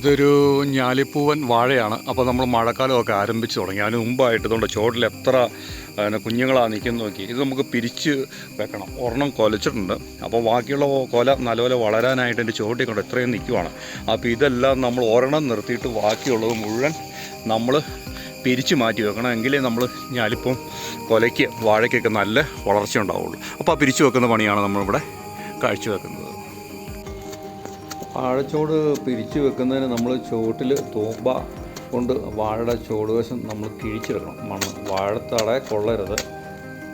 ഇതൊരു ഞാലിപ്പൂവൻ വാഴയാണ്. അപ്പോൾ നമ്മൾ മഴക്കാലമൊക്കെ ആരംഭിച്ചു തുടങ്ങി. അതിന് മുമ്പായിട്ട് ഇതുകൊണ്ട് ചുവട്ടിൽ എത്ര കുഞ്ഞുങ്ങളാണ് നിൽക്കുന്നത് നോക്കി. ഇത് നമുക്ക് പിരിച്ച് വെക്കണം. ഒരെണ്ണം കൊലച്ചിട്ടുണ്ട്. അപ്പോൾ ബാക്കിയുള്ള കൊല നല്ലപോലെ വളരാനായിട്ട് എന്റെ ചോട്ടിൽ കൊണ്ട് എത്രയും നിൽക്കുവാണ്. അപ്പോൾ ഇതെല്ലാം നമ്മൾ ഒരെണ്ണം നിർത്തിയിട്ട് ബാക്കിയുള്ളത് മുഴുവൻ നമ്മൾ പിരിച്ച് മാറ്റി വെക്കണം. എങ്കിലേ നമ്മൾ ഞാലിപ്പം കൊലയ്ക്ക് വാഴയ്ക്കൊക്കെ നല്ല വളർച്ച ഉണ്ടാവുള്ളൂ. അപ്പോൾ ആ പിരിച്ചു വെക്കുന്ന പണിയാണ് നമ്മളിവിടെ കാഴ്ചവെക്കുന്നത്. വാഴച്ചോട് പിരിച്ചു വെക്കുന്നതിന് നമ്മൾ ചുവട്ടിൽ തൂമ്പ കൊണ്ട് വാഴയുടെ ചുവടുവശം നമ്മൾ കിഴിച്ചെടുക്കണം മണ്ണ് വാഴത്തട കൊള്ളരുത്.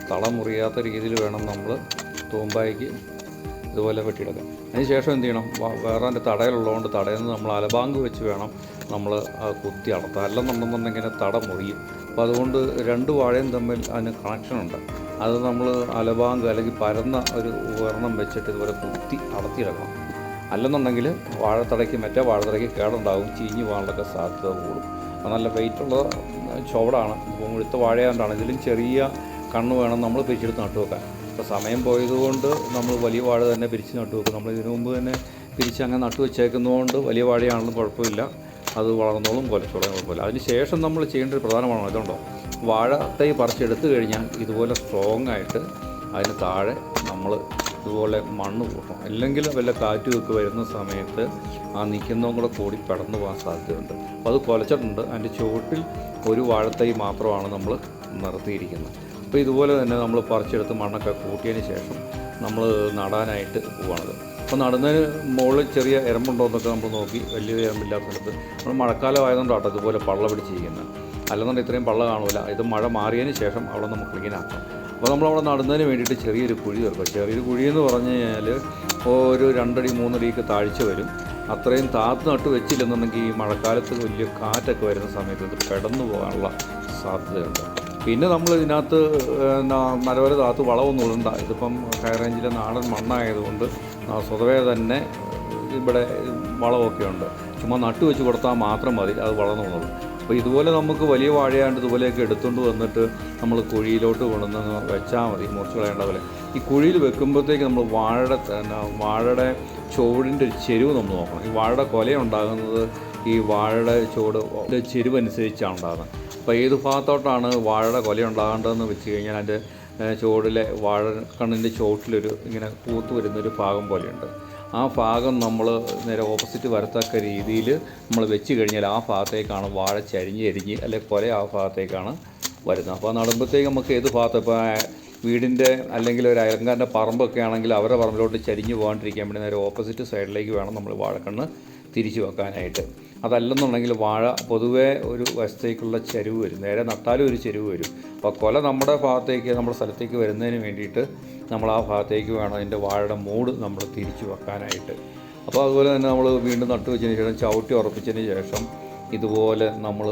തള മുറിയാത്ത രീതിയിൽ വേണം നമ്മൾ തൂമ്പായ്ക്ക് ഇതുപോലെ വെട്ടിയെടുക്കാൻ. അതിന് ശേഷം എന്ത് ചെയ്യണം? വേറെ അതിന്റെ തടയിലുള്ളതുകൊണ്ട് തടയിൽ നിന്ന് നമ്മൾ അലബാങ്ക് വെച്ച് വേണം നമ്മൾ കുത്തി അടർത്താൻ. അല്ലെന്നുണ്ടെന്നുണ്ടെങ്കിൽ തട മുറിയും. അപ്പോൾ അതുകൊണ്ട് രണ്ട് വാഴയും തമ്മിൽ അതിന് കണക്ഷനുണ്ട് അത് നമ്മൾ അലബാങ്ക് അല്ലെങ്കിൽ പരന്ന ഒരു ഉപകരണം വെച്ചിട്ട് ഇതുപോലെ കുത്തി അടർത്തിയെടുക്കണം. അല്ലെന്നുണ്ടെങ്കിൽ വാഴത്തടയ്ക്ക് മറ്റേ വാഴത്തടയ്ക്ക് കേടുണ്ടാകും ചീഞ്ഞ് പോകാനുള്ളൊക്കെ സാധ്യത കൂടും. അത് നല്ല വെയിറ്റുള്ള ചുവടാണ്. ഇപ്പോൾ മുഴുത്ത വാഴയാണ്ടാണ് ഇതിലും ചെറിയ കണ്ണ് വേണം നമ്മൾ പിരിച്ചെടുത്ത് നട്ടു വെക്കാൻ. സമയം പോയതുകൊണ്ട് നമ്മൾ വലിയ വാഴ തന്നെ പിരിച്ച് നട്ടു വെക്കും. നമ്മൾ ഇതിനു മുമ്പ് തന്നെ പിരിച്ച് അങ്ങനെ നട്ടു വെച്ചേക്കുന്നതുകൊണ്ട് വലിയ വാഴയാണെന്നും കുഴപ്പമില്ല. അത് വളർന്നോളും കൊലച്ചോളും കുഴപ്പമില്ല. അതിന് ശേഷം നമ്മൾ ചെയ്യേണ്ട ഒരു പ്രധാനമാണ് ഇതുണ്ടോ? വാഴ തൈ പറിച്ചെടുത്ത് കഴിഞ്ഞാൽ ഇതുപോലെ സ്ട്രോങ് ആയിട്ട് അതിന് താഴെ നമ്മൾ ഇതുപോലെ മണ്ണ് കൂട്ടണം. അല്ലെങ്കിൽ വല്ല കാറ്റുമൊക്കെ വരുന്ന സമയത്ത് ആ നിൽക്കുന്നതും കൂടെ കൂടി പടന്നു പോകാൻ സാധ്യതയുണ്ട്. അപ്പോൾ അത് കുലച്ചിട്ടുണ്ട്. അതിന്റെ ചുവട്ടിൽ ഒരു വാഴത്തൈ മാത്രമാണ് നമ്മൾ നിർത്തിയിരിക്കുന്നത്. അപ്പോൾ ഇതുപോലെ തന്നെ നമ്മൾ പറിച്ചെടുത്ത് മണ്ണൊക്കെ കൂട്ടിയതിന് ശേഷം നമ്മൾ നടാനായിട്ട് പോവാണത്. അപ്പോൾ നടുന്നതിന് മുകളിൽ ചെറിയ എരമ്പുണ്ടോ എന്നൊക്കെ നമ്മൾ നോക്കി. വലിയ എരമ്പില്ലാത്തടത്ത്. നമ്മൾ മഴക്കാലം ആയതുകൊണ്ടാട്ടോ ഇതുപോലെ പള്ള പിടിച്ചിരിക്കുന്നത്. അല്ലെന്നുണ്ടെങ്കിൽ ഇത്രയും പള്ള കാണൂല ഇത് മഴ മാറിയതിന് ശേഷം അവിടെ നമുക്ക് ക്ലീൻ ആക്കാം. അപ്പോൾ നമ്മളവിടെ നടുന്നതിന് വേണ്ടിയിട്ട് ചെറിയൊരു കുഴി തീർക്കും ചെറിയൊരു കുഴി എന്ന് പറഞ്ഞു കഴിഞ്ഞാൽ ഒരു രണ്ടടി മൂന്നടിയൊക്കെ താഴ്ച വരും. അത്രയും താത്ത് നട്ട് വെച്ചില്ലെന്നുണ്ടെങ്കിൽ ഈ മഴക്കാലത്ത് വലിയ കാറ്റൊക്കെ വരുന്ന സമയത്ത് ഇത് പെടന്നു പോകാനുള്ള സാധ്യതയുണ്ട്. പിന്നെ നമ്മൾ ഇതിനകത്ത് മരവര താത്ത് വളമൊന്നും ഇടണ്ട. ഇതിപ്പം ഹൈറേഞ്ചിലെ നാടൻ മണ്ണായതുകൊണ്ട് സ്വതവേ തന്നെ ഇവിടെ വളമൊക്കെ ഉണ്ട്. ചുമ്മാ നട്ടു വെച്ച് കൊടുത്താൽ മാത്രം മതി അത് വളർന്നുള്ളത് അപ്പോൾ ഇതുപോലെ നമുക്ക് വലിയ വാഴയാണ്ട് ഇതുപോലെയൊക്കെ എടുത്തുകൊണ്ട് വന്നിട്ട് നമ്മൾ കുഴിയിലോട്ട് കൊണ്ടുവന്ന് വെച്ചാൽ മതി മുറിച്ച് കളയേണ്ട പോലെ. ഈ കുഴിയിൽ വെക്കുമ്പോഴത്തേക്ക് നമ്മൾ വാഴയുടെ വാഴയുടെ ചുവടിന്റെ ഒരു ചെരുവ് നമ്മൾ നോക്കണം. ഈ വാഴയുടെ കൊല ഉണ്ടാകുന്നത് ഈ വാഴയുടെ ചുവട് ചെരുവനുസരിച്ചാണ് ഉണ്ടാകുന്നത്. അപ്പോൾ ഏത് ഭാഗത്തോട്ടാണ് വാഴയുടെ കൊല ഉണ്ടാകേണ്ടതെന്ന് വെച്ച് കഴിഞ്ഞാൽ അതിന്റെ ചുവടിലെ വാഴ കണ്ണിന്റെ ചുവട്ടിലൊരു ഇങ്ങനെ പൂത്ത് വരുന്നൊരു ഭാഗം പോലെയുണ്ട്. ആ ഭാഗം നമ്മൾ നേരെ ഓപ്പോസിറ്റ് വരത്തക്ക രീതിയിൽ നമ്മൾ വെച്ച് കഴിഞ്ഞാൽ ആ ഭാഗത്തേക്കാണ് വാഴ ചരിഞ്ഞ് ചരിഞ്ഞ് അല്ലെ കൊല ആ ഭാഗത്തേക്കാണ് വരുന്നത്. അപ്പോൾ നടുമ്പോഴത്തേക്ക് നമുക്ക് ഏത് ഭാഗത്ത് ഇപ്പോൾ വീടിന്റെ അല്ലെങ്കിൽ ഒരു അയൽക്കാരന്റെ പറമ്പൊക്കെ ആണെങ്കിൽ അവരുടെ പറമ്പിലോട്ട് ചരിഞ്ഞ് പോകാണ്ടിരിക്കാൻ വേണ്ടി നേരെ ഓപ്പോസിറ്റ് സൈഡിലേക്ക് വേണം നമ്മൾ വാഴക്കണ്ണ് തിരിച്ചു വെക്കാനായിട്ട്. അതല്ലെന്നുണ്ടെങ്കിൽ വാഴ പൊതുവേ ഒരു വശത്തേക്കുള്ള ചരിവ് വരും. നേരെ നട്ടാലും ഒരു ചരിവ് വരും. അപ്പോൾ കൊല നമ്മുടെ ഭാഗത്തേക്ക് നമ്മുടെ സ്ഥലത്തേക്ക് വരുന്നതിന് വേണ്ടിയിട്ട് നമ്മൾ ആ ഭാഗത്തേക്ക് വേണം അതിന്റെ വാഴയുടെ മൂട് നമ്മൾ തിരിച്ചു വെക്കാനായിട്ട്. അപ്പോൾ അതുപോലെ തന്നെ നമ്മൾ വീണ്ടും നട്ടു വെച്ചതിന് ശേഷം ചവിട്ടി ഉറപ്പിച്ചതിന് ശേഷം ഇതുപോലെ നമ്മൾ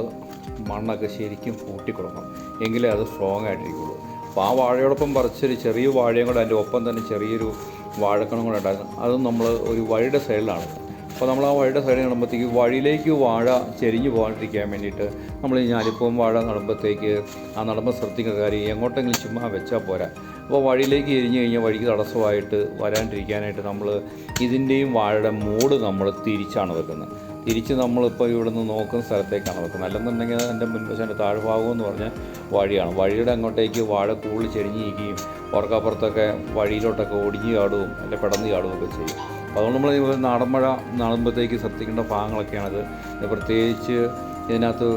മണ്ണൊക്കെ ശരിക്കും കൂട്ടിക്കൊടുക്കണം. എങ്കിലേ അത് സ്ട്രോങ് ആയിട്ടിരിക്കുള്ളൂ. അപ്പോൾ ആ വാഴയോടൊപ്പം പറിച്ചൊരു ചെറിയ വാഴയും കൂടെ അതിന്റെ ഒപ്പം തന്നെ ചെറിയൊരു വാഴക്കണം കൂടെ ഉണ്ടായിരുന്നു. അതും നമ്മൾ ഒരു വഴിയുടെ സൈഡിലാണ്. അപ്പോൾ നമ്മൾ ആ വഴിയുടെ സൈഡിൽ നടുമ്പോഴത്തേക്ക് വഴിയിലേക്ക് വാഴ ചെരിഞ്ഞു പോകാണ്ടിരിക്കാൻ വേണ്ടിയിട്ട് നമ്മൾ ഈ വാഴ നടുമ്പോഴത്തേക്ക് ആ നടുമ്പോൾ ശ്രദ്ധിക്കുന്ന കാര്യം എങ്ങോട്ടെങ്കിലും ചുമ്മാ വെച്ചാൽ പോരാ. അപ്പോൾ വഴിയിലേക്ക് എരിഞ്ഞു കഴിഞ്ഞാൽ വഴിക്ക് തടസ്സമായിട്ട് വരാണ്ടിരിക്കാനായിട്ട് നമ്മൾ ഇതിന്റെയും വാഴയുടെ മൂട് നമ്മൾ തിരിച്ചാണ് വെക്കുന്നത്. തിരിച്ച് നമ്മളിപ്പോൾ ഇവിടെ നിന്ന് നോക്കുന്ന സ്ഥലത്തേക്കാണ് വെക്കുന്നത്. അല്ലെന്നുണ്ടെങ്കിൽ എന്റെ മുൻവശന്റെ താഴ്ഭാഗം എന്ന് പറഞ്ഞാൽ വഴിയാണ്. വഴിയുടെ അങ്ങോട്ടേക്ക് വാഴ കൂടുതൽ ചെരിഞ്ഞിരിക്കുകയും ഉറക്കപ്പുറത്തൊക്കെ വഴിയിലോട്ടൊക്കെ ഒടിഞ്ഞു ചാടുകയും അല്ലെ പെടന്ന് ചാടുകയും ഒക്കെ ചെയ്യും. അപ്പോൾ അതുകൊണ്ട് നമ്മൾ നാടൻ മഴ നടുമ്പോഴത്തേക്ക് ശ്രദ്ധിക്കേണ്ട ഭാഗങ്ങളൊക്കെയാണത്. പ്രത്യേകിച്ച് ഇതിനകത്ത്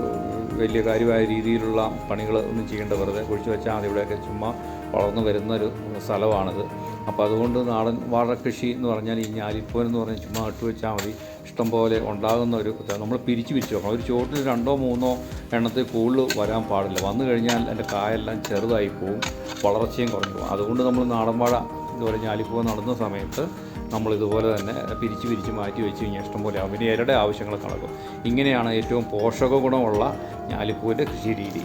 വലിയ കാര്യമായ രീതിയിലുള്ള പണികൾ ഒന്നും ചെയ്യേണ്ട വെറുതെ കുഴിച്ച് വെച്ചാൽ മതി. ഇവിടെയൊക്കെ ചുമ്മാ വളർന്നു വരുന്നൊരു സ്ഥലമാണിത്. അപ്പോൾ അതുകൊണ്ട് നാടൻ വാഴ കൃഷി എന്ന് പറഞ്ഞാൽ ഈ ഞാലിപ്പോൻ എന്ന് പറഞ്ഞാൽ ചുമ്മാ ഇട്ട് വെച്ചാൽ മതി. ഇഷ്ടം പോലെ ഉണ്ടാകുന്ന ഒരു നമ്മൾ പിരിച്ച് പിരിച്ച് വെക്കണം. ഒരു ചുവട്ടിൽ രണ്ടോ മൂന്നോ എണ്ണത്തിൽ കൂടുതൽ വരാൻ പാടില്ല. വന്നു കഴിഞ്ഞാൽ അതിന്റെ കായെല്ലാം ചെറുതായി പോവും. വളർച്ചയും കുറഞ്ഞു പോകും അതുകൊണ്ട് നമ്മൾ നാടൻ വാഴ എന്ന് ഇതുപോലെ ഞാലിപ്പൂവ് നടന്ന സമയത്ത് നമ്മൾ ഇതുപോലെ തന്നെ പിരിച്ച് പിരിച്ച് മാറ്റി വെച്ച് കഴിഞ്ഞാൽ ഇഷ്ടംപോലെ അവന് ഇരയുടെ ആവശ്യങ്ങൾ നടക്കും. ഇങ്ങനെയാണ് ഏറ്റവും പോഷക ഗുണമുള്ള ഞാലിപ്പൂവിന്റെ കൃഷി രീതി.